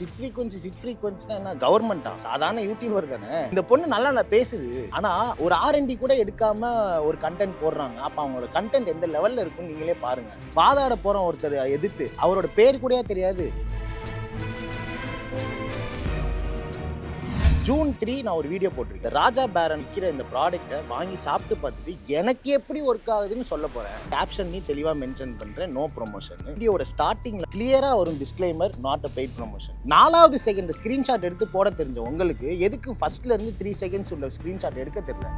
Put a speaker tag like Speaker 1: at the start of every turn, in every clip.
Speaker 1: Chit frequency chit ஃப்ரீக்வன்சினா என்ன? கவர்மெண்டா சாதாரண YouTuber தானே? இந்த பொண்ணு நல்லா நான் பேசுது. ஆனால் ஒரு ஆர்என்டி கூட எடுக்காம ஒரு கண்டென்ட் போடுறாங்க. அப்போ அவங்களோட கண்டென்ட் எந்த லெவலில் இருக்குன்னு நீங்களே பாருங்க. பாதாட போகிறோம் ஒருத்தர் எதிர்த்து அவரோட பேர் கூட தெரியாது. ஜூன் த்ரீ நான் ஒரு வீடியோ போட்டிருக்கேன். ராஜா பேரன் விற்கிற இந்த ப்ராடக்ட்டை வாங்கி சாப்பிட்டு பார்த்துட்டு எனக்கு எப்படி ஒர்க் ஆகுதுன்னு சொல்ல போகிறேன் கேப்ஷன்லையும் நீ மென்ஷன் பண்ணுறேன் நோ ப்ரொமோஷன் வீடியோட ஸ்டார்டிங்ல கிளியராக வரும் disclaimer not a paid promotion நாலாவது செகண்ட் ஸ்க்ரீன்ஷாட் எடுத்து போட தெரிஞ்ச உங்களுக்கு எதுக்கு ஃபர்ஸ்ட்லேருந்து த்ரீ செகண்ட்ஸ் உள்ள ஸ்க்ரீன்ஷாட் எடுக்க தெரியல.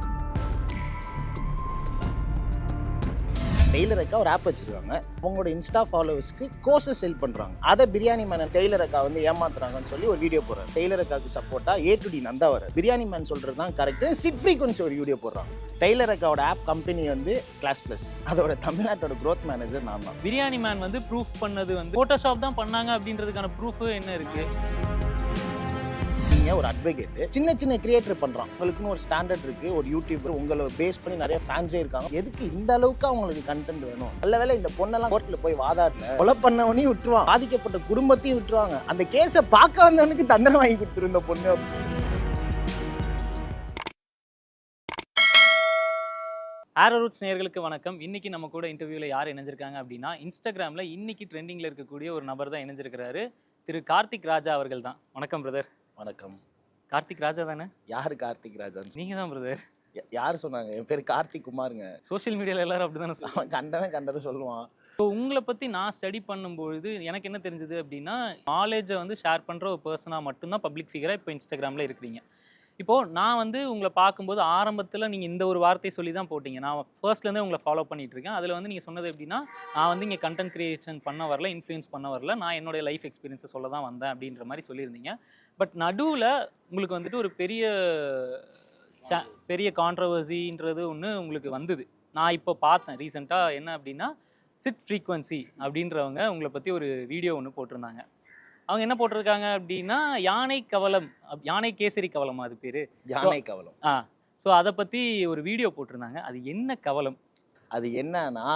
Speaker 1: டெய்லர் அக்கா ஒரு ஆப் வச்சிருக்காங்க. அவங்களோட இன்ஸ்டா ஃபாலோவர்ஸ்க்கு கோர்சஸ் செல் பண்றாங்க. அதை பிரியாணி மேன் டெய்லர் அக்கா வந்து ஏமாத்துறாங்கன்னு சொல்லி ஒரு வீடியோ போடுறாங்க. டெய்லர் அக்காவுக்கு சப்போர்ட்டா ஏ டு டி நந்தா வர பிரியாணி மேன் சொல்றது தான் கரெக்ட் சிட் ஃப்ரீக்வன்சி ஒரு வீடியோ போடுறாங்க. டெய்லர் அக்காவோட ஆப் கம்பெனி வந்து கிளாஸ் பிளஸ் அதோட தமிழ்நாட்டோட க்ரோத் மேனேஜர் நான் தான்.
Speaker 2: பிரியாணி மேன் வந்து ப்ரூஃப் பண்ணது வந்து போட்டோஷாப் தான் பண்ணாங்க அப்படின்றதுக்கான ப்ரூஃப் என்ன இருக்கு?
Speaker 1: நீங்க ஒரு அட்வொகேட் சின்ன சின்ன கிரியேட்டர் பண்ணுறான் உங்களுக்குன்னு ஒரு ஸ்டாண்டர்ட் இருக்கு ஒரு யூடியூபர் உங்களை பேஸ் பண்ணி நிறைய ஃபேன்ஸே இருக்காங்க. எதுக்கு இந்த அளவுக்கு அவங்களுக்கு கண்டென்ட் வேணும்? நல்ல வேலை இந்த பொண்ணெல்லாம் கோர்ட்ல போய் வாதாடல. கொலை பண்ணவனையும் விட்டுருவான். பாதிக்கப்பட்ட குடும்பத்தையும் விட்டுருவாங்க. அந்த கேஸை பார்க்க வந்தவனுக்கு தண்டனை வாங்கி கொடுத்துருந்த பொண்ணு
Speaker 2: ஆரோ ரூட்ஸ் நேயர்களுக்கு வணக்கம். இன்னைக்கு நம்ம கூட இன்டர்வியூவில் யார் இணைஞ்சிருக்காங்க அப்படின்னா இன்ஸ்டாகிராமில் இன்னைக்கு ட்ரெண்டிங்கில் இருக்கக்கூடிய ஒரு நபர் தான் இணைஞ்சிருக்கிறாரு. திரு கார்த்திக் ராஜா அவர்கள் தான். வணக்கம் பிரதர்
Speaker 1: வணக்கம்.
Speaker 2: கார்த்திக் ராஜா தானே?
Speaker 1: யாரு கார்த்திக் ராஜான்னு
Speaker 2: நீங்க தான் பிரதர்
Speaker 1: யார் சொன்னாங்க? என் பேர் கார்த்திக் குமாருங்க.
Speaker 2: சோஷியல் மீடியால எல்லாரும் அப்படிதானே சொல்லுவாங்க?
Speaker 1: கண்டவன் கண்டதை சொல்லுவான்.
Speaker 2: ஸோ உங்களை பற்றி நான் ஸ்டடி பண்ணும்பொழுது எனக்கு என்ன தெரிஞ்சது அப்படின்னா நாலேஜை வந்து ஷேர் பண்ணுற ஒரு பர்சனாக மட்டும்தான் பப்ளிக் ஃபிகராக இப்போ இன்ஸ்டாகிராமில் இருக்கிறீங்க. இப்போது நான் வந்து உங்களை பார்க்கும்போது ஆரம்பத்தில் நீங்கள் இந்த ஒரு வார்த்தையை சொல்லி தான் போட்டீங்க. நான் ஃபர்ஸ்ட்லேருந்தே உங்களை ஃபாலோ பண்ணிட்டு இருக்கேன் அதில் வந்து நீங்கள் சொன்னது எப்படின்னா நான் வந்து இங்கே கண்டென்ட் கிரியேஷன் பண்ண வரல இன்ஃப்ளூயன்ஸ் பண்ண வரல நான் என்னுடைய லைஃப் எக்ஸ்பீரியன்ஸை சொல்ல தான் வந்தேன் அப்படின்ற மாதிரி சொல்லியிருந்தீங்க. பட் நடுவில் உங்களுக்கு வந்துட்டு ஒரு பெரிய பெரிய கான்ட்ரவர்சின்றது ஒன்று உங்களுக்கு வந்தது. நான் இப்போ பார்த்தேன் ரீசெண்டாக என்ன அப்படின்னா சிட் ஃப்ரீக்வன்சி அப்படின்றவங்க உங்களை பற்றி ஒரு வீடியோ ஒன்று போட்டிருந்தாங்க. அவங்க என்ன போட்டிருக்காங்க அப்படின்னா யானை கவலம் யானை கேசரி கவலம் அது பேர்.
Speaker 1: யானை கவலம்
Speaker 2: ஆ ஸோ அதை பற்றி ஒரு வீடியோ போட்டிருந்தாங்க. அது என்ன கவலம்
Speaker 1: அது என்னன்னா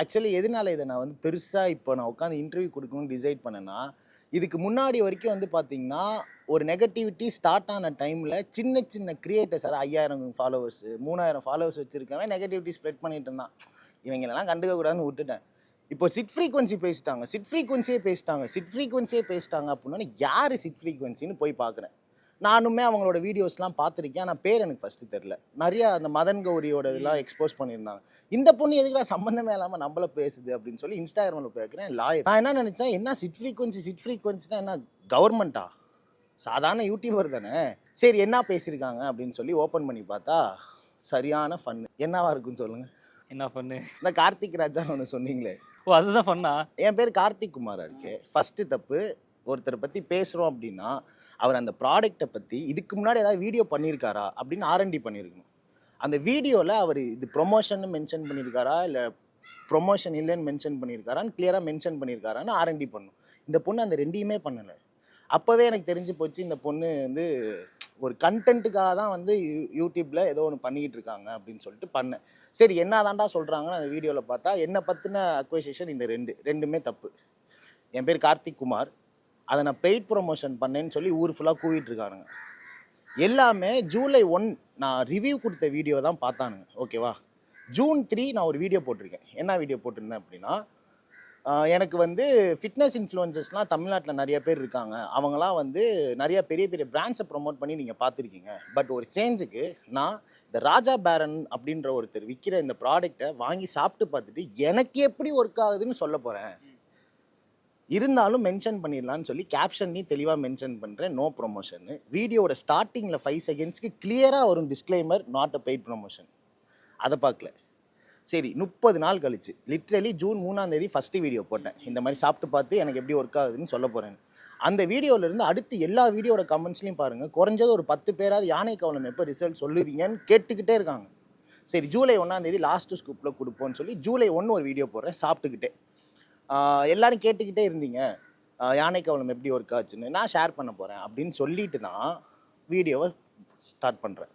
Speaker 1: ஆக்சுவலி எதனால இதை நான் வந்து பெருசாக இப்போ நான் உட்காந்து இன்டர்வியூ கொடுக்கணும்னு டிசைட் பண்ணேன்னா இதுக்கு முன்னாடி வரைக்கும் வந்து பார்த்தீங்கன்னா ஒரு நெகட்டிவிட்டி ஸ்டார்ட் ஆன டைமில் சின்ன சின்ன கிரியேட்டர்ஸ் அதாவது ஐயாயிரம் ஃபாலோவர்ஸ் மூணாயிரம் ஃபாலோவர்ஸ் வச்சுருக்கவன் நெகட்டிவிட்டி ஸ்ப்ரெட் பண்ணிட்டு இருந்தான். இவங்களெல்லாம் கண்டுக்க கூடாதுன்னு விட்டுட்டேன். இப்போ சிட் ஃப்ரீக்வன்சி பேசிட்டாங்க. சிட் ஃப்ரீக்வன்சியே பேசிட்டாங்க. சிட் ஃப்ரீக்வன்சியே பேசிட்டாங்க அப்படின்னா யார் சிட் ஃப்ரீக்வன்சின்னு போய் பார்க்குறேன் நானுமே அவங்களோட வீடியோஸ்லாம் பார்த்துருக்கேன். ஆனால் பேர் எனக்கு ஃபஸ்ட்டு தெரில நிறைய அந்த மதன் கௌரியோட இதெல்லாம் எக்ஸ்போஸ் பண்ணியிருந்தாங்க. இந்த பொண்ணு எதுக்குடா சம்மந்தமே இல்லாமல் நம்மள பேசுது அப்படின்னு சொல்லி இன்ஸ்டாகிராமில் கேட்குறேன் லாயர் நான் என்ன நினச்சேன்? என்ன சிட் ஃப்ரீக்வன்சி சிட் ஃப்ரீக்வன்சினா என்ன கவர்மெண்ட்டா சாதாரண யூடியூபர் தானே. சரி என்ன பேசியிருக்காங்க அப்படின்னு சொல்லி ஓப்பன் பண்ணி பார்த்தா சரியான ஃபன் என்னவா இருக்குன்னு சொல்லுங்கள்
Speaker 2: என்ன பண்ணு
Speaker 1: இந்த கார்த்திக் ராஜான்னு ஒன்று சொன்னீங்களே.
Speaker 2: ஓ அதுதான் பண்ணா
Speaker 1: என் பேர் கார்த்திக் குமாரா இருக்கு. ஃபர்ஸ்ட் தப்பு ஒருத்தரை பற்றி பேசுகிறோம் அப்படின்னா அவர் அந்த ப்ராடக்ட்டை பற்றி இதுக்கு முன்னாடி ஏதாவது வீடியோ பண்ணியிருக்காரா அப்படின்னு ஆர்என்டி பண்ணியிருக்கணும் அந்த வீடியோவில் அவர் இது ப்ரொமோஷன் மென்ஷன் பண்ணியிருக்காரா இல்லை ப்ரொமோஷன் இல்லைன்னு மென்ஷன் பண்ணியிருக்காரான்னு கிளியராக மென்ஷன் பண்ணியிருக்காரான்னு ஆர்என்டி பண்ணும். இந்த பொண்ணு அந்த ரெண்டையுமே பண்ணலை. அப்போவே எனக்கு தெரிஞ்சு போச்சு இந்த பொண்ணு வந்து ஒரு கண்டென்ட்டுக்காக தான் வந்து யூ- யூடியூப்பில் ஏதோ ஒன்று பண்ணிக்கிட்டு இருக்காங்க அப்படின்னு சொல்லிட்டு பண்ணேன். சரி என்ன தாண்டா சொல்கிறாங்கன்னு அந்த வீடியோவில் பார்த்தா என்னை பற்றின அக்வைசேஷன் இந்த ரெண்டு ரெண்டுமே தப்பு. என் பேர் கார்த்திக் குமார். அதை நான் பெய்ட் ப்ரொமோஷன் பண்ணேன்னு சொல்லி ஊர் ஃபுல்லாக கூவிட்டு இருக்கானுங்க. எல்லாமே ஜூலை ஒன் நான் ரிவ்யூ கொடுத்த வீடியோ தான் பார்த்தானுங்க. ஓகேவா ஜூன் த்ரீ நான் ஒரு வீடியோ போட்டிருக்கேன். என்ன வீடியோ போட்டிருந்தேன் அப்படின்னா எனக்கு வந்து ஃபிட்னஸ் இன்ஃப்ளூயன்சஸ்லாம் தமிழ்நாட்டில் நிறைய பேர் இருக்காங்க. அவங்களாம் வந்து நிறைய பெரிய பெரிய பிராண்ட்ஸை ப்ரொமோட் பண்ணி நீங்கள் பார்த்துருக்கீங்க. பட் ஒரு சேஞ்சுக்கு நான் இந்த ராஜா பேரன் அப்படின்ற ஒருத்தர் விற்கிற இந்த ப்ராடக்ட்டை வாங்கி சாப்பிட்டு பார்த்துட்டு எனக்கு எப்படி ஒர்க் ஆகுதுன்னு சொல்ல போகிறேன் இருந்தாலும் மென்ஷன் பண்ணிடலான்னு சொல்லி கேப்ஷன் நீ தெளிவாக மென்ஷன் பண்ணுறேன் நோ ப்ரொமோஷன் வீடியோட ஸ்டார்டிங்கில் ஃபைவ் செகண்ட்ஸ்க்கு கிளியராக வரும் disclaimer not a paid promotion அதை பார்க்கல. சரி முப்பது நாள் கழிச்சு லிட்ரலி ஜூன் மூணாம் தேதி ஃபஸ்ட்டு வீடியோ போட்டேன். இந்த மாதிரி சாப்பிட்டு பார்த்து எனக்கு எப்படி ஒர்க் ஆகுதுன்னு சொல்ல போகிறேன் அந்த வீடியோல இருந்து அடுத்து எல்லா வீடியோட கமெண்ட்ஸ்லையும் பாருங்கள் குறைஞ்சது ஒரு பத்து பேராவது யானை கவலம் எப்போ ரிசல்ட் சொல்லுவீங்கன்னு கேட்டுக்கிட்டே இருக்காங்க. சரி ஜூலை ஒன்றாம் தேதி லாஸ்ட் ஸ்கூப்பில் கொடுப்போம்னு சொல்லி ஜூலை ஒன்று ஒரு வீடியோ போடுறேன் சாப்பிட்டுக்கிட்டே. எல்லோரும் எல்லாரும் கேட்டுக்கிட்டே இருந்தீங்க. யானை கவலம் எப்படி ஒர்க் ஆச்சுன்னு நான் ஷேர் பண்ண போகிறேன் அப்படின்னு சொல்லிட்டு தான் வீடியோவை ஸ்டார்ட் பண்ணுறேன்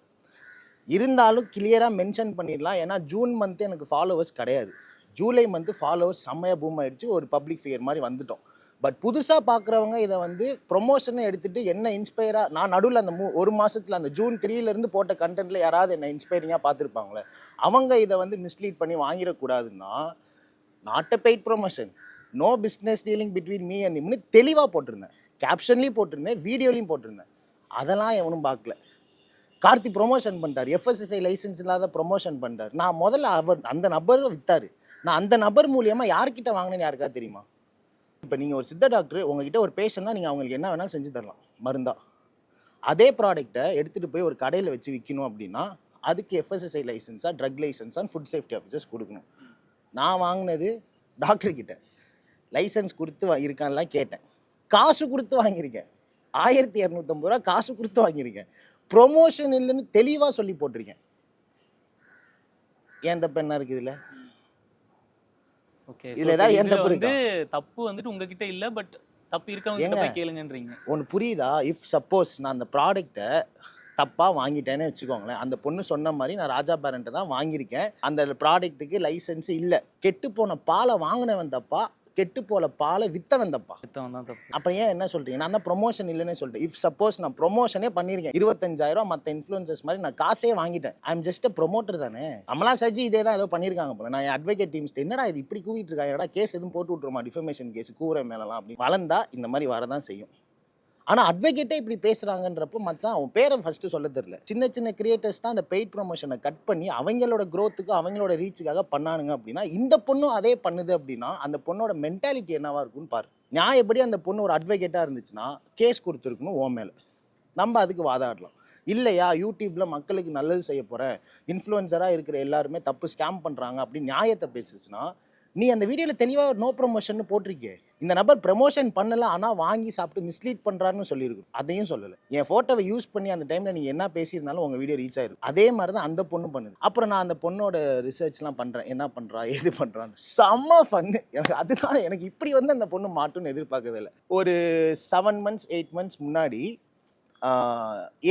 Speaker 1: இருந்தாலும் கிளியராக மென்ஷன் பண்ணிடலாம். ஏன்னா ஜூன் மந்த்து எனக்கு ஃபாலோவர்ஸ் கிடையாது. ஜூலை மந்த்து ஃபாலோவர்ஸ் செம்மையாக பூம் ஆயிடுச்சு. ஒரு பப்ளிக் ஃபிகர் மாதிரி வந்துட்டோம். பட் புதுசாக பார்க்குறவங்க இதை வந்து ப்ரொமோஷனை எடுத்துகிட்டு என்ன இன்ஸ்பயராக நான் நடுவில் அந்த மூ ஒரு மாதத்தில் அந்த ஜூன் த்ரீலேருந்து போட்ட கண்டென்ட்ல யாராவது என்ன இன்ஸ்பைரிங்காக பார்த்துருப்பாங்களே அவங்க இதை வந்து மிஸ்லீட் பண்ணி வாங்கிடக்கூடாதுன்னா not a paid promotion no business dealing between me and இம்னு தெளிவாக போட்டிருந்தேன். கேப்ஷன்லேயும் போட்டிருந்தேன் வீடியோலையும் போட்டிருந்தேன். அதெல்லாம் எவனும் பார்க்கல கார்த்தி ப்ரொமோஷன் பண்ணிட்டார். எஃப்எஸ்எஸ்ஐ லைசன்ஸ் இல்லாத ப்ரொமோஷன் பண்ணிட்டார். நான் முதல்ல அவர் அந்த நபரும் விற்றாரு நான் அந்த நபர் மூலியமாக யார்கிட்ட வாங்கினேன்னு யாருக்கா தெரியுமா? இப்போ நீங்கள் ஒரு சித்த டாக்டர் உங்ககிட்ட ஒரு பேஷண்ட்னா நீங்கள் அவங்களுக்கு என்ன வேணாலும் செஞ்சு தரலாம். மருந்தா. அதே ப்ராடக்ட்டை எடுத்துகிட்டு போய் ஒரு கடையில் வச்சு விற்கணும் அப்படின்னா அதுக்கு எஃப்எஸ்எஸ்ஐ லைசன்ஸா ட்ரக் லைசன்ஸாக ஃபுட் சேஃப்டி ஆஃபீஸர்ஸ் கொடுக்கணும். நான் வாங்கினது டாக்டர்கிட்ட. லைசன்ஸ் கொடுத்து இருக்கான்லாம் கேட்டேன். காசு கொடுத்து வாங்கியிருக்கேன். ஆயிரத்தி இரநூத்தம்பது ரூபா காசு கொடுத்து வாங்கியிருக்கேன். ப்ரொமோஷன் இல்லைன்னு தெளிவாக சொல்லி போட்டிருக்கேன். ஏன் தப்பு என்ன இருக்குது இதில்?
Speaker 2: ஓகே
Speaker 1: இதுல ஏதாவது எந்த தப்பு
Speaker 2: வந்து தப்பு வந்துட்டு உங்ககிட்ட இல்ல பட் தப்பு இருக்கவங்க கிட்ட? போய் கேளுங்கன்றீங்க.
Speaker 1: ஒன்று புரியுதா? இஃப் சப்போஸ் நான் அந்த ப்ராடக்ட்டை தப்பாக வாங்கிட்டேன்னு வச்சுக்கோங்களேன் அந்த பொண்ணு சொன்ன மாதிரி நான் ராஜா பேரண்ட்டை தான் வாங்கியிருக்கேன். அந்த ப்ராடக்ட்டுக்கு லைசன்ஸ் இல்லை. கெட்டு போன பாலை வாங்கினவன் தப்பா? கெட்டு போன பாலை வித்தவன் தப்பா.
Speaker 2: வித்தவன் தான் தப்பு
Speaker 1: ஏன் என்ன சொல்றீங்க? நான் தான் ப்ரொமோஷன் இல்லைன்னு சொல்லிட்டேன் இஃப் சப்போஸ் நான் ப்ரொமோஷனே பண்ணியிருக்கேன். இருபத்தஞ்சாயிரம் மற்ற இன்ஃப்ளூயன்சஸ் மாதிரி நான் காசே வாங்கிட்டேன். ஐ எம் ஜஸ்ட் ப்ரொமோட்டர் தானே. அமலா சஜி இதே தான் ஏதோ பண்ணியிருக்காங்க போல. நான் அட்வொகேட் டீம்ஸ் என்னடா இது இப்படி கூவிட்டு இருக்காங்க? என்னடா கேஸ் எதுவும் போட்டு விட்ருமா டிஃபர்மேஷன் கேஸ் கூற மேலலாம் அப்படி. வளர்ந்தா இந்த மாதிரி வரதான் செய்யும். ஆனால் அட்வொகேட்டே இப்படி பேசுகிறாங்கன்றப்போ மச்சான் அவன் பேரை ஃபஸ்ட்டு சொல்ல தெரில சின்ன சின்ன கிரியேட்டர்ஸ் தான் அந்த பெய்ட் ப்ரொமோஷனை கட் பண்ணி அவங்களோட க்ரோத்துக்கு அவங்களோட ரீச்சுக்காக பண்ணானுங்க அப்படின்னா இந்த பொண்ணும் அதே பண்ணுது அப்படின்னா அந்த பொண்ணோட மென்டாலிட்டி என்னவாக இருக்கும்னு பாரு. நியாயப்படி அந்த பொண்ணு ஒரு அட்வொகேட்டாக இருந்துச்சுன்னா கேஸ் கொடுத்துருக்கணும் ஓ மேலே. நம்ம அதுக்கு வாதாடலாம். இல்லையா யூடியூப்பில் மக்களுக்கு நல்லது செய்ய போகிறேன் இன்ஃப்ளூயன்சராக இருக்கிற எல்லாருமே தப்பு ஸ்கேம் பண்ணுறாங்க அப்படின்னு நியாயத்தை பேசுச்சுன்னா நீ அந்த வீடியோவில் தெளிவாக நோ ப்ரொமோஷன் போட்டிருக்கே இந்த நபர் ப்ரமோஷன் பண்ணல ஆனால் வாங்கி சாப்பிட்டு மிஸ்லீட் பண்ணுறாருன்னு சொல்லியிருக்கு அதையும் சொல்லலை. என் ஃபோட்டோவை யூஸ் பண்ணி அந்த டைமில் நீங்கள் என்ன பேசியிருந்தாலும் உங்கள் வீடியோ ரீச் ஆயிருக்கு அதே மாதிரி தான் அந்த பொண்ணு பண்ணுது. அப்புறம் நான் அந்த பொண்ணோட ரிசர்ச்லாம் பண்ணுறேன் என்ன பண்ணுறா எது பண்ணுறான்னு செம்ம ஃபன்னு எனக்கு அதுதான் எனக்கு இப்படி வந்து அந்த பொண்ணு மாட்டும்னு எதிர்பார்க்கவே இல்லை. ஒரு செவன் மந்த்ஸ் எயிட் மந்த்ஸ் முன்னாடி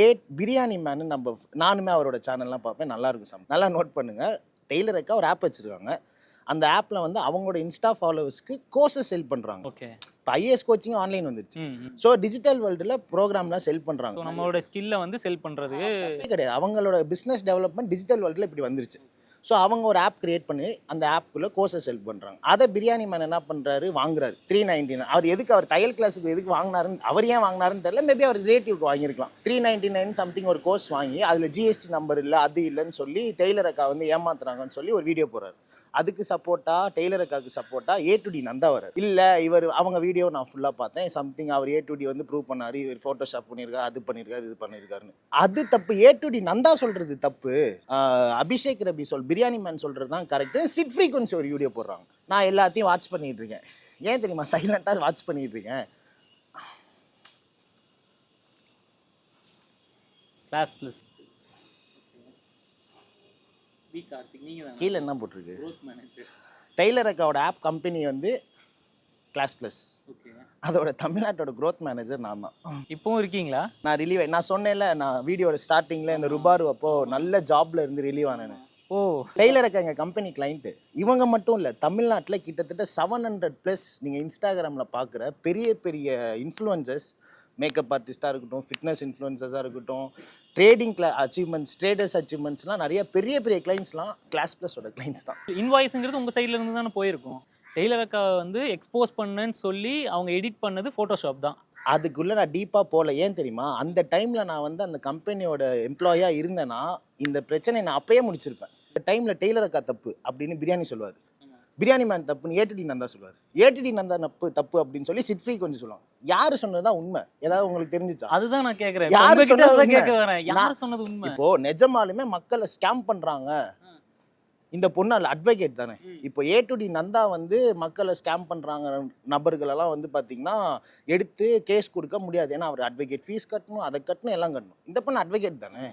Speaker 1: ஏட் பிரியாணி மேனு நம்ம நானுமே அவரோட சேனல்லாம் பார்ப்பேன். நல்லா இருக்கும் சம் நல்லா நோட் பண்ணுங்கள் டெய்லர் அக்கா ஒரு ஆப் வச்சிருக்காங்க. அந்த ஆப்பில் வந்து அவங்களோட இன்ஸ்டா ஃபாலோவர்ஸ்க்கு கோர்சஸ் செல் பண்ணுறாங்க
Speaker 2: ஓகே.
Speaker 1: இப்போ ஐஏஎஸ் கோச்சிங் ஆன்லைன் வந்துருச்சு. ஸோ டிஜிட்டல் வேர்ல்டில் ப்ரோக்ராம்லாம் செல் பண்ணுறாங்க
Speaker 2: நம்மளோட ஸ்கில்லை வந்து செல் பண்றதுக்கு
Speaker 1: கிடையாது. அவங்களோட பிஸ்னஸ் டெவலப்மெண்ட் டிஜிட்டல் வேர்ல்டில் இப்படி வந்துருச்சு. ஸோ அவங்க ஒரு ஆப் கிரியேட் பண்ணி அந்த ஆப்புக்குள்ளே கோர்சஸ் செல் பண்ணுறாங்க அதை பிரியாணி மேன் என்ன பண்ணுறாரு வாங்குறாரு. த்ரீ நைன்டி நைன் அவர் எதுக்கு அவர் தையல் கிளாஸுக்கு எதுக்கு வாங்கினாருன்னு அவர் ஏன் வாங்கினாருன்னு தெரியல. மேபி அவர் ரிலேட்டிவ்க்கு வாங்கியிருக்கலாம். த்ரீ நைன்டி நைன் சம்திங் ஒரு கோர்ஸ் வாங்கி அதில் ஜிஎஸ்டி நம்பர் இல்லை அது இல்லைன்னு சொல்லி டெய்லர் அக்கா வந்து ஏமாத்துறாங்கன்னு சொல்லி ஒரு வீடியோ போடுறாரு. அதுக்கு சப்போர்ட்டா டெய்லர் அக்காவுக்கு சப்போர்ட்டா ஏ டு டி நந்தா வரார் இல்லை இவர் அவங்க வீடியோ நான் ஃபுல்லாக பார்த்தேன். சம்திங் அவர் ஏ டு டி வந்து ப்ரூவ் பண்ணாரு. இவர் ஃபோட்டோஷாப் பண்ணியிருக்காரு அது பண்ணியிருக்காரு இது பண்ணியிருக்காருன்னு. அது தப்பு. ஏ டு டி நந்தா சொல்றது தப்பு. அபிஷேக் ரபி சொல் பிரியாணி மேன் சொல்றது தான் கரெக்ட் சிட் ஃப்ரீக்வன்சி ஒரு வீடியோ போடுறாங்க. நான் எல்லாத்தையும் வாட்ச் பண்ணிட்டு இருக்கேன். ஏன் தெரியுமா? சைலண்டாக வாட்ச் பண்ணிட்டு இருக்கேன்.
Speaker 2: கிளாஸ் ப்ளஸ் பி கார்த்திக் நீங்க தான்?
Speaker 1: கீழே என்ன போட்டிருக்கு?
Speaker 2: க்ரோத் மேனேஜர்
Speaker 1: டெய்லர் அக்காவோட ஆப் கம்பெனி வந்து கிளாஸ் ப்ளஸ்
Speaker 2: ஓகே
Speaker 1: அதோட தமிழ்நாட்டோட growth மேனேஜர் நான் தான்.
Speaker 2: இப்போவும் இருக்கீங்களா?
Speaker 1: நான் ரிலீவ் நான் சொன்னேன்ல நான் வீடியோட ஸ்டார்டிங்கில் இந்த ருபாரு அப்போ நல்ல ஜாப்ல இருந்து ரிலீவ் ஆனேன்னு.
Speaker 2: ஓ.
Speaker 1: டெய்லர் அக்கா எங்கள் கம்பெனி கிளைண்ட்டு இவங்க மட்டும் இல்லை தமிழ்நாட்டில் கிட்டத்தட்ட செவன் ஹண்ட்ரட் ப்ளஸ் நீங்கள் இன்ஸ்டாகிராமில் பார்க்குற பெரிய பெரிய இன்ஃப்ளூயன்சஸ் மேக்கப் ஆர்டிஸ்ட்டாக இருக்கட்டும் ஃபிட்னஸ் இன்ஃப்ளூயன்சஸாக இருக்கட்டும் ட்ரேடிங் கிளா அச்சீவ்மெண்ட்ஸ் ட்ரேடர்ஸ் அச்சீவ்மெண்ட்ஸ்லாம் நிறைய பெரிய பெரிய கிளைண்ட்ஸ்லாம் கிளாஸ் ப்ளஸோட கிளைண்ட்ஸ் தான்.
Speaker 2: இன்வாய்ஸுங்கிறது உங்க சைடுல இருந்து தானே போயிருக்கும். டெய்லர் அக்கா வந்து எக்ஸ்போஸ் பண்ணேன்னு சொல்லி அவங்க எடிட் பண்ணது ஃபோட்டோஷாப் தான்.
Speaker 1: அதுக்குள்ளே நான் டீப்பாக போகல. ஏன் தெரியுமா? அந்த டைமில் நான் வந்து அந்த கம்பெனியோட எம்ப்ளாயாக இருந்தேன்னா இந்த பிரச்சனையை நான் அப்பயே முடிச்சிருப்பேன். இந்த டைமில் டெய்லர் அக்கா தப்பு அப்படின்னு பிரியாணி சொல்லுவார். பிரியாணி மேன் தப்புன்னு ஏடிடி நந்தா சொல்லுவார். ஏடிடி நந்தா நப்பு தப்பு அப்படின்னு சொல்லி சிட் ஃப்ரீ கொஞ்சம் சொல்லுவாங்க. யார் சொன்னது தான் உண்மை? ஏதாவது உங்களுக்கு தெரிஞ்சுச்சா?
Speaker 2: அதுதான் நான் கேக்குறேன்.
Speaker 1: யாரு சொன்னது
Speaker 2: யார் சொன்னது உண்மை?
Speaker 1: இப்போ நிஜமாலுமே மக்களை ஸ்கேம் பண்றாங்க. இந்த பொண்ணு அல்ல அட்வொகேட் தானே இப்போ ஏ டு டி நந்தா வந்து மக்களை ஸ்கேம் பண்றாங்க. நபர்களெல்லாம் வந்து பாத்தீங்கன்னா எடுத்து கேஸ் கொடுக்க முடியாது. ஏன்னா அவர் அட்வொகேட் ஃபீஸ் கட்டணும் அதை கட்டணும் எல்லாம் கட்டணும். இந்த பொண்ணு அட்வொகேட் தானே.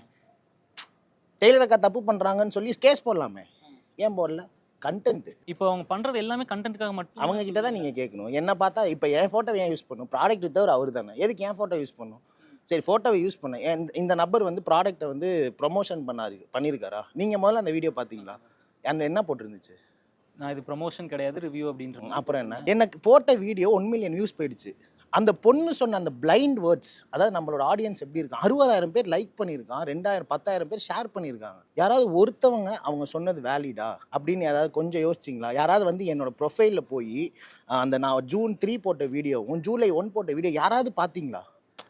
Speaker 1: டெய்லர் அக்கா தப்பு பண்றாங்கன்னு சொல்லி கேஸ் போடலாமே. ஏன் போடல? கண்டென்ட்
Speaker 2: இப்போ அவங்க பண்றது எல்லாமே கண்டென்ட்டுக்காக மட்டும்
Speaker 1: அவங்க கிட்ட தான் நீங்க கேட்கணும். என்ன பார்த்தா இப்போ என் ஃபோட்டோ ஏன் யூஸ் பண்ணும் ப்ராடக்ட் வித்தவர் அவர் தானே. எதுக்கு என் ஃபோட்டோ யூஸ் பண்ணும் சரி ஃபோட்டோவை யூஸ் பண்ண. இந்த நபர் வந்து ப்ராடக்ட்டை வந்து ப்ரொமோஷன் பண்ணாரு பண்ணியிருக்காரா நீங்க முதல்ல அந்த வீடியோ பார்த்தீங்களா? அந்த என்ன போட்டிருந்துச்சு?
Speaker 2: நான் இது ப்ரொமோஷன் கிடையாது ரிவ்யூ அப்படின்ற
Speaker 1: அப்புறம் என்ன? எனக்கு போட்ட வீடியோ ஒன் மில்லியன் வியூஸ் போயிடுச்சு. அந்த பொண்ணு சொன்ன அந்த பிளைண்ட் வேர்ட்ஸ் அதாவது நம்மளோட ஆடியன்ஸ் எப்படி இருக்கான் அறுபதாயிரம் பேர் லைக் பண்ணியிருக்கான் ரெண்டாயிரம் பத்தாயிரம் பேர் ஷேர் பண்ணியிருக்காங்க. யாராவது ஒருத்தவங்க அவங்க சொன்னது வேலிடா அப்படின்னு யாராவது கொஞ்சம் யோசிச்சிங்களா? யாராவது வந்து என்னோட ப்ரொஃபைலில் போய் அந்த நான் ஜூன் த்ரீ போட்ட வீடியோவும் ஜூலை ஒன் போட்ட வீடியோ யாராவது பார்த்தீங்களா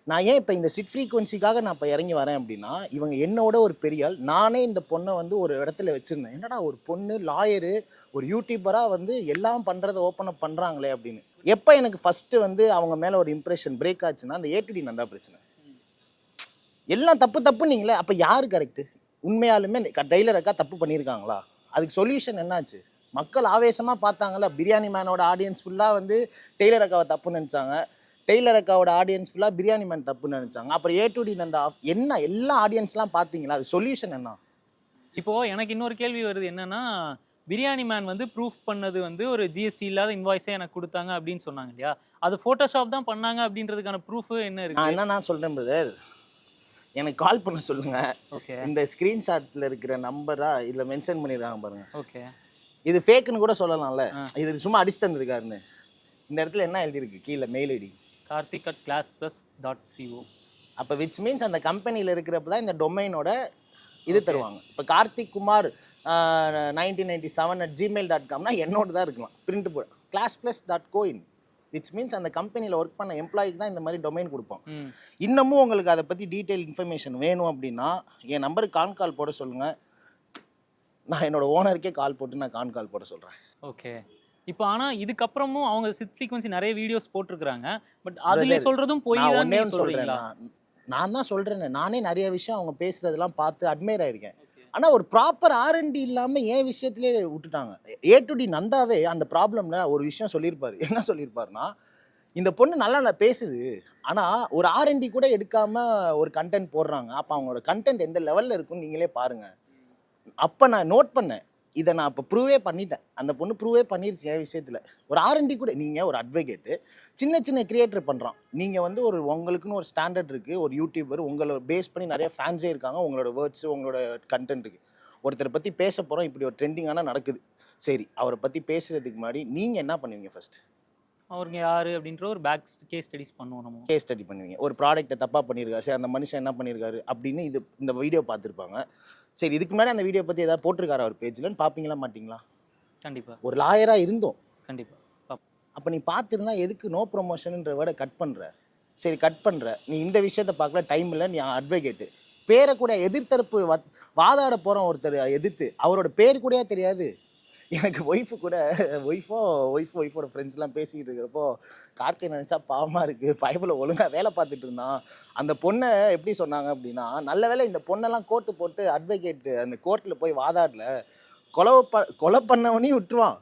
Speaker 1: நான் ஏன் இப்போ இந்த சிட் ஃப்ரீக்குவன்சிக்காக நான் இப்போ இறங்கி வரேன் அப்படின்னா இவங்க என்னோட ஒரு பெரியால் நானே இந்த பொண்ணை வந்து ஒரு இடத்துல வச்சுருந்தேன். என்னடா ஒரு பொண்ணு லாயரு ஒரு யூடியூபராக வந்து எல்லாம் பண்ணுறதை ஓப்பன் அப் பண்ணுறாங்களே அப்படின்னு. எப்போ எனக்கு ஃபஸ்ட்டு வந்து அவங்க மேலே ஒரு இம்ப்ரெஷன் பிரேக் ஆச்சுன்னா அந்த ஏடிடி நந்தா பிரச்சனை. எல்லாம் தப்பு தப்புன்னீங்களே அப்போ யார் கரெக்டு உண்மையாலுமே டெய்லர் அக்கா தப்பு பண்ணியிருக்காங்களா? அதுக்கு சொல்யூஷன் என்னாச்சு? மக்கள் ஆவேசமாக பார்த்தாங்கல்ல பிரியாணி மேனோட ஆடியன்ஸ் ஃபுல்லாக வந்து டெய்லர் அக்காவை தப்புன்னு நினச்சாங்க. டெய்லர் அக்காவோட ஆடியன்ஸ் ஃபுல்லாக பிரியாணி மேன் தப்புன்னு நினச்சாங்க. அப்புறம் ஏ டு டி நந்தா என்ன எல்லா ஆடியன்ஸ்லாம் பார்த்தீங்களா? அது சொல்யூஷன் என்ன?
Speaker 2: இப்போது எனக்கு இன்னொரு கேள்வி வருது என்னன்னா பிரியாணி மேன் வந்து ப்ரூஃப் பண்ணது வந்து ஒரு ஜிஎஸ்டி இல்லாத இன்வாய்ஸே எனக்கு கொடுத்தாங்க அப்படின்னு சொன்னாங்க இல்லையா? அது ஃபோட்டோஷாப் தான் பண்ணாங்க அப்படின்றதுக்கான ப்ரூஃப் என்ன இருக்கு?
Speaker 1: என்ன நான் சொல்கிறேன் பிரதர் எனக்கு கால் பண்ண சொல்லுங்கள்
Speaker 2: ஓகே
Speaker 1: இந்த ஸ்க்ரீன்ஷாட்டில் இருக்கிற நம்பரா இதில் மென்ஷன் பண்ணியிருக்காங்க பாருங்க.
Speaker 2: ஓகே
Speaker 1: இது ஃபேக்குன்னு கூட சொல்லலாம்ல. இது சும்மா அடிச்சு தந்திருக்காருன்னு. இந்த இடத்துல என்ன எழுதியிருக்கு? கீழே mail ID
Speaker 2: Karthik at class plus dot CO
Speaker 1: அப்போ விச் மீன்ஸ் அந்த கம்பெனியில் இருக்கிறப்ப தான் இந்த டொமைனோட இது தருவாங்க. இப்போ Karthik Kumar nineteen ninety seven at Gmail dot காம்னா என்னோட தான் இருக்கலாம். பிரிண்ட் போட கிளாஸ் ப்ளஸ் டாட் கோயின் விச் மீன்ஸ் அந்த கம்பெனியில் ஒர்க் பண்ண எம்ப்ளாய்க்கு தான் இந்த மாதிரி டொமைன் கொடுப்போம். இன்னமும் உங்களுக்கு அதை பற்றி டீட்டெயில் இன்ஃபர்மேஷன் வேணும் அப்படின்னா என் நம்பருக்கு கான் கால் போட சொல்லுங்கள் நான் என்னோட ஓனருக்கே கால் போட்டு நான் கான் கால் போட சொல்கிறேன்
Speaker 2: ஓகே இப்போ ஆனா இதுக்கப்புறமும் அவங்க சிட் ஃப்ரீக்வன்சி நிறைய வீடியோஸ் போட்டிருக்காங்க பட் அதுல சொல்றதும் போய் தான்
Speaker 1: சொல்கிறேன் நான் தான் சொல்கிறேனே நானே நிறைய விஷயம் அவங்க பேசுகிறதெல்லாம் பார்த்து அட்மையர் ஆயிருக்கேன். ஆனால் ஒரு ப்ராப்பர் ஆர்என்டி இல்லாமல் ஏன் விஷயத்திலே விட்டுட்டாங்க? ஏ டு டி நந்தாவே அந்த ப்ராப்ளமில் ஒரு விஷயம் சொல்லியிருப்பார். என்ன சொல்லியிருப்பாருன்னா இந்த பொண்ணு நல்லா பேசுது. ஆனால் ஒரு ஆர்என்டி கூட எடுக்காமல் ஒரு கண்டென்ட் போடுறாங்க. அப்போ அவங்களோட கண்டென்ட் எந்த லெவலில் இருக்குன்னு நீங்களே பாருங்கள் அப்போ நான் நோட் பண்ணேன். இதை நான் அப்போ ப்ரூவே பண்ணிட்டேன். அந்த பொண்ணு ப்ரூவே பண்ணிருச்சு என் விஷயத்தில். ஒரு ஆர்என்டி கூட நீங்கள் ஒரு அட்வொகேட்டு சின்ன சின்ன கிரியேட்டர் பண்ணுறான் நீங்கள் வந்து ஒரு உங்களுக்குன்னு ஒரு ஸ்டாண்டர்ட் இருக்குது ஒரு யூடியூபர் உங்களை பேஸ் பண்ணி நிறைய ஃபேன்ஸே இருக்காங்க உங்களோட வேர்ட்ஸ் உங்களோட கண்டென்ட்டுக்கு ஒருத்தரை பற்றி பேச போகிறோம் இப்படி ஒரு ட்ரெண்டிங்கான நடக்குது. சரி அவரை பற்றி பேசுகிறதுக்கு முன்னாடி நீங்கள் என்ன பண்ணுவீங்க ஃபர்ஸ்ட்
Speaker 2: அவருங்க யாரு அப்படின்ற ஒரு பேக் கேஸ் ஸ்டடிஸ் பண்ணுவோம் நம்ம.
Speaker 1: கேஸ் ஸ்டடி பண்ணுவீங்க. ஒரு ப்ராடக்ட்டை தப்பாக பண்ணியிருக்காரு சரி அந்த மனுஷன் என்ன பண்ணியிருக்காரு அப்படின்னு இது இந்த வீடியோ பார்த்துருப்பாங்க. சரி இதுக்கு முன்னாடி அந்த வீடியோ பற்றி ஏதாவது போட்டிருக்காரு அவர் பேஜ்லன்னு பார்ப்பீங்களா மாட்டிங்களா?
Speaker 2: கண்டிப்பா.
Speaker 1: ஒரு லாயராக இருந்தோம்.
Speaker 2: கண்டிப்பா. பாப்போம்.
Speaker 1: அப்போ நீ பார்த்துருந்தா எதுக்கு நோ ப்ரொமோஷன்ன்ற வேர்டை கட் பண்ணுற சரி கட் பண்ணுற நீ இந்த விஷயத்த பார்க்கல டைம் இல்லை நீ அட்வொகேட்டு பேரை கூட எதிர்த்தரப்பு வாதாட போகிறோம் ஒருத்தர் எதிர்த்து. அவரோட பேர் கூடயா தெரியாது? எனக்கு ஒய்ஃபு கூட ஒய்ஃபோ ஒய்ஃப் ஒய்ஃபோட ஃப்ரெண்ட்ஸ்லாம் பேசிக்கிட்டு இருக்கிறப்போ கார்த்திகை நினச்சா பாவமாக இருக்குது பைபிள் ஒழுங்காக வேலை பார்த்துட்டு இருந்தான். அந்த பொண்ணை எப்படி சொன்னாங்க அப்படின்னா நல்ல வேளை இந்த பொண்ணெல்லாம் கோர்ட்டு போட்டு அட்வொகேட்டு அந்த கோர்ட்டில் போய் வாதாடல. கொலை ப கொலை பண்ணவனையும் விட்டுருவான்.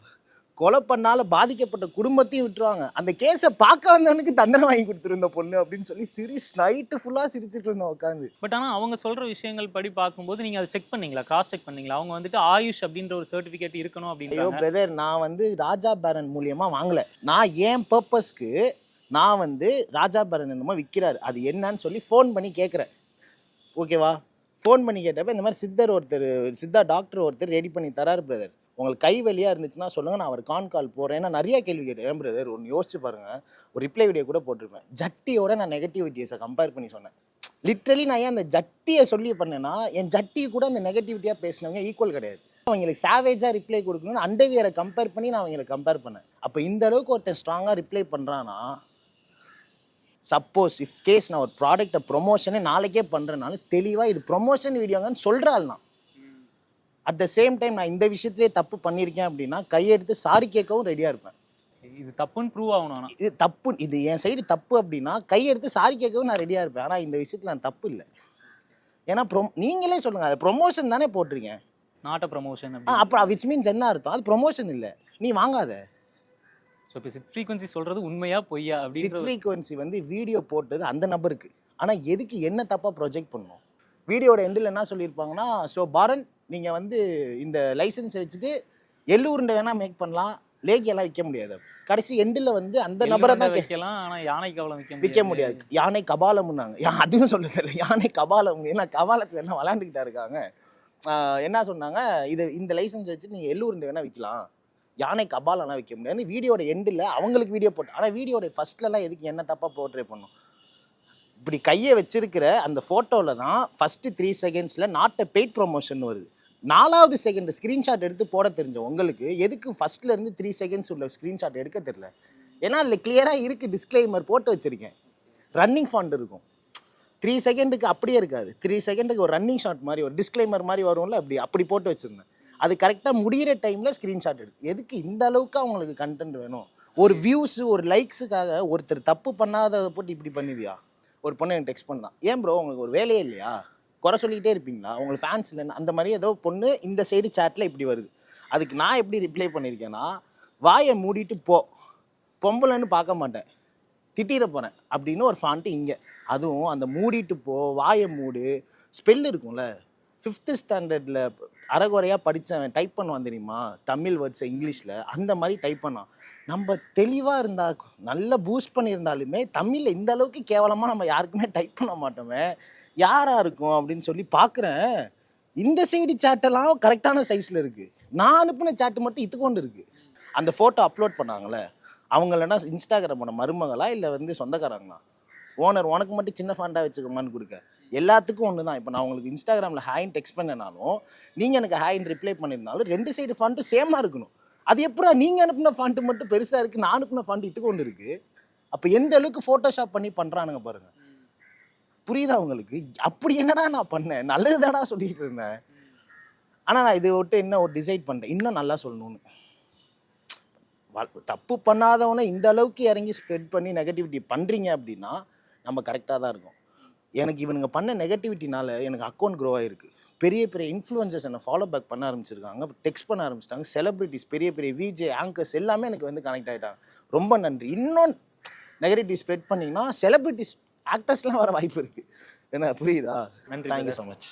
Speaker 1: கொலை பண்ணால பாதிக்கப்பட்ட குடும்பத்தையும் விட்டுருவாங்க. அந்த கேஸை பார்க்க வந்தவனுக்கு தண்டனை வாங்கி கொடுத்துருந்த பொண்ணு அப்படின்னு சொல்லி சிரிஸ் நைட்டு ஃபுல்லாக சிரிச்சிட்டு இருந்தோம் உட்காந்து
Speaker 2: பட் ஆனா அவங்க சொல்ற விஷயங்கள் படி பார்க்கும்போது நீங்க அதை செக் பண்ணீங்களா? கிராஸ் செக் பண்ணீங்களா? அவங்க வந்துட்டு ஆயுஷ் அப்படின்ற ஒரு சர்டிபிகேட் இருக்கணும்
Speaker 1: ஐயோ
Speaker 2: அப்படின்றாங்க
Speaker 1: பிரதர் நான் வந்து ராஜா பேரன் மூலியமா வாங்கல. நான் ஏன் பர்பஸ்க்கு நான் வந்து ராஜா பேரன் என்னமோ விற்கிறாரு அது என்னன்னு சொல்லி ஃபோன் பண்ணி கேட்குறேன் ஓகேவா ஃபோன் பண்ணி கேட்டப்ப இந்த மாதிரி சித்தர் ஒருத்தர் சித்தா டாக்டர் ஒருத்தர் ரெடி பண்ணி தராரு பிரதர் உங்களுக்கு கை வலியாக இருந்துச்சுன்னா சொல்லுங்கள் நான் அவர் கான் கால் போடுறேன் ஏன்னா நிறைய கேள்வி கேட்டேன். பிரதர் ஒன்று யோசிச்சு பாருங்கள் ஒரு ரிப்ளை வீடியோ கூட போட்டிருப்பேன். ஜட்டியோட நான் நெகட்டிவிட்டிஸை கம்பேர் பண்ணி சொன்னேன். லிட்ரலி நான் ஏன் அந்த ஜட்டியை சொல்லி பண்ணேன்னா என் ஜட்டி கூட அந்த நெகட்டிவிட்டியாக பேசினவங்க ஈக்குவல் கிடையாது. அவங்களுக்கு சாவேஜாக ரிப்ளை கொடுக்கணும்னு அண்டவியரை கம்பேர் பண்ணி நான் அவங்களுக்கு கம்பேர் பண்ணேன். அப்போ இந்த அளவுக்கு ஒருத்தன் ஸ்ட்ராங்காக ரிப்ளை பண்ணுறான்னா சப்போஸ் இஃப் கேஸ் நான் ஒரு ப்ராடக்ட்டை ப்ரொமோஷனே நாளைக்கே பண்ணுறேனாலும் தெளிவாக இது ப்ரொமோஷன் வீடியோங்கன்னு சொல்கிறாள் நான் அட் த சேம் டைம் நான் இந்த விஷயத்திலே தப்பு பண்ணியிருக்கேன் அப்படின்னா கையெடுத்து சாரி கேட்கவும் ரெடியாக இருப்பேன்.
Speaker 2: இது தப்புன்னு ப்ரூவ் ஆகணும்
Speaker 1: இது தப்பு இது என் சைடு தப்பு அப்படின்னா கையெடுத்து சாரி கேட்கவும் நான் ரெடியாக இருப்பேன். ஆனால் இந்த விஷயத்தில் நான் தப்பு இல்லை. ஏன்னா ப்ரொ நீங்களே சொல்லுங்கள் அது ப்ரொமோஷன் தானே போட்டிருக்கேன்
Speaker 2: நாட் அ ப்ரமோஷன் அப்படி
Speaker 1: அப்புறம் விச் மீன்ஸ் என்ன அர்த்தம்? அது ப்ரொமோஷன் இல்லை. நீ வாங்காத.
Speaker 2: ஸோ இப்போ சிட் ஃப்ரீக்வன்சி சொல்றது உண்மையா பொய்யா
Speaker 1: சிட்
Speaker 2: அப்படின்ற
Speaker 1: ஃப்ரீக்வன்சி வந்து வீடியோ போட்டது அந்த நபருக்கு. ஆனால் எதுக்கு என்ன தப்பாக ப்ரொஜெக்ட் பண்ணணும்? வீடியோட எண்டில் என்ன சொல்லியிருப்பாங்கன்னா ஸோ பாரன் நீங்கள் வந்து இந்த லைசன்ஸை வச்சுட்டு எள்ளூருண்டை வேணால் மேக் பண்ணலாம். லேக் எல்லாம் விற்க முடியாது. கடைசி எண்டில் வந்து அந்த நபரை தான்
Speaker 2: வைக்கலாம் ஆனா யானை கவலம் விற்க
Speaker 1: விற்க முடியாது. யானை கபாலம்னாங்க. யா அதுவும் சொல்ல தெரியல யானை கபாலம். ஏன்னா கபாலத்தில் என்ன விளாண்டுக்கிட்டா இருக்காங்க? என்ன சொன்னாங்க? இது இந்த லைசன்ஸ் வச்சு நீங்கள் எள்ளூருண்டை வேணால் விற்கலாம் யானைக்கு அபாலெல்லாம் வைக்க முடியாது வீடியோட எண்டில் அவங்களுக்கு வீடியோ போட்டு ஆனால் வீடியோட ஃபர்ஸ்ட்லலாம் எதுக்கு என்ன தப்பாக போர்ட்ரே பண்ணும் இப்படி கையை வச்சிருக்கிற அந்த ஃபோட்டோவில் தான் ஃபஸ்ட்டு த்ரீ செகண்ட்ஸில் நாட் அ பெய்ட் ப்ரொமோஷன் வருது. நாலாவது செகண்ட் ஸ்க்ரீன்ஷாட் எடுத்து போட தெரிஞ்ச உங்களுக்கு எதுக்கு ஃபர்ஸ்ட்ல இருந்து த்ரீ செகண்ட்ஸ் உள்ள ஸ்க்ரீன்ஷாட் எடுக்க தெரியல? ஏன்னா அதில் கிளியராக இருக்குது டிஸ்க்ளைமர் போட்டு வச்சுருக்கேன். ரன்னிங் ஃபாண்ட் இருக்கும். த்ரீ செகண்டுக்கு அப்படியே இருக்காது. த்ரீ செகண்டுக்கு ஒரு ரன்னிங் ஷாட் மாதிரி ஒரு டிஸ்க்ளைமர் மாதிரி வரும்ல அப்படி அப்படி போட்டு வச்சுருந்தேன். அது கரெக்டாக முடியிற டைமில் ஸ்க்ரீன்ஷாட் எடுக்கு எதுக்கு இந்த அளவுக்கு அவங்களுக்கு கண்டென்ட் வேணும்? ஒரு வியூஸு ஒரு லைக்ஸுக்காக ஒருத்தர் தப்பு பண்ணாததை போட்டு இப்படி பண்ணுவியா ஒரு பொண்ணு எனக்கு டெக்ஸ்ட் பண்ணான். ஏன் ப்ரோ உங்களுக்கு ஒரு வேலையே இல்லையா? குறை சொல்லிக்கிட்டே இருப்பீங்களா? உங்களுக்கு ஃபேன்ஸ் இல்லைன்னு அந்த மாதிரி ஏதோ பொண்ணு இந்த சைடு சேட்டில் இப்படி வருது. அதுக்கு நான் எப்படி ரிப்ளை பண்ணியிருக்கேன்னா வாயை மூடிட்டு போ. பொம்பளைன்னு பார்க்க மாட்டேன். திட்டிட போகிறேன் அப்படின்னு ஒரு ஃபாண்ட்டு இங்கே. அதுவும் அந்த மூடிட்டு போ வாயை மூடு ஸ்பெல் இருக்கும்ல. ஃபிஃப்த்து ஸ்டாண்டர்டில் அறகுறையாக படித்தவன் டைப் பண்ணுவான் தெரியுமா? தமிழ் வேர்ட்ஸை இங்கிலீஷில் அந்த மாதிரி டைப் பண்ணான். நம்ம தெளிவாக இருந்தால் நல்லா பூஸ்ட் பண்ணியிருந்தாலுமே தமிழில் இந்த அளவுக்கு கேவலமாக நம்ம யாருக்குமே டைப் பண்ண மாட்டோமே. யாராக இருக்கும் அப்படின்னு சொல்லி பார்க்குறேன் இந்த சைடு சேட்டெல்லாம் கரெக்டான சைஸில் இருக்குது நான் அனுப்பின சாட்டு மட்டும் இத்துக்கொண்டு கொண்டு இருக்குது அந்த ஃபோட்டோ அப்லோட் பண்ணாங்களே அவங்களனா இன்ஸ்டாகிராமோட மருமகளா இல்லை வந்து சொந்தக்காரங்களா? ஓனர் உனக்கு மட்டும் சின்ன ஃபண்டாக வச்சுக்கோமான்னு கொடுக்க. எல்லாத்துக்கும் ஒன்று தான் இப்போ நான் உங்களுக்கு இன்ஸ்டாகிராமில் ஹாயின் டெக்ஸ்ட் பண்ணனாலும் நீங்கள் எனக்கு ஹாயின் ரிப்ளை பண்ணியிருந்தாலும் ரெண்டு சைடு ஃபண்ட்டும் சேமாக இருக்கணும். அது எப்படா நீங்கள் அனுப்பின ஃபாண்ட்டு மட்டும் பெருசாக இருக்குது நான் அனுப்பின ஃபாண்ட் இது இருக்குது அப்போ எந்த அளவுக்கு ஃபோட்டோஷாப் பண்ணி பண்ணுறானுங்க பாருங்கள் புரியுதா உங்களுக்கு? அப்படி என்னடா நான் பண்ணேன்? நல்லது தானா சொல்லிட்டு இருந்தேன். ஆனால் நான் இதை விட்டு என்ன ஒரு டிசைட் பண்ணுறேன் இன்னும் நல்லா சொல்லணும்னு. தப்பு பண்ணாதவனை இந்த அளவுக்கு இறங்கி ஸ்ப்ரெட் பண்ணி நெகட்டிவிட்டி பண்ணுறீங்க அப்படின்னா நம்ம கரெக்டாக தான் இருக்கும். எனக்கு இவனுங்க பண்ண நெகட்டிவிட்டினால எனக்கு அக்கௌண்ட் க்ரோ ஆகிருக்கு பெரிய பெரிய இன்ஃப்ளூயன்சஸ் என்னை ஃபாலோ பேக் பண்ண ஆரம்பிச்சிருக்காங்க. டெக்ஸ்ட் பண்ண ஆரம்பிச்சிட்டாங்க. செலிபிரிட்டிஸ் பெரிய பெரிய விஜே ஆங்கர்ஸ் எல்லாமே எனக்கு வந்து கனெக்ட் ஆகிட்டாங்க ரொம்ப நன்றி. இன்னும் நெகட்டிவிட்டி ஸ்ப்ரெட் பண்ணிங்கன்னா செலிபிரிட்டிஸ் ஆக்டர்ஸ்லாம் வர வாய்ப்பு இருக்குது என்ன புரியுதா?
Speaker 2: நன்றி
Speaker 1: தேங்க்யூ. So much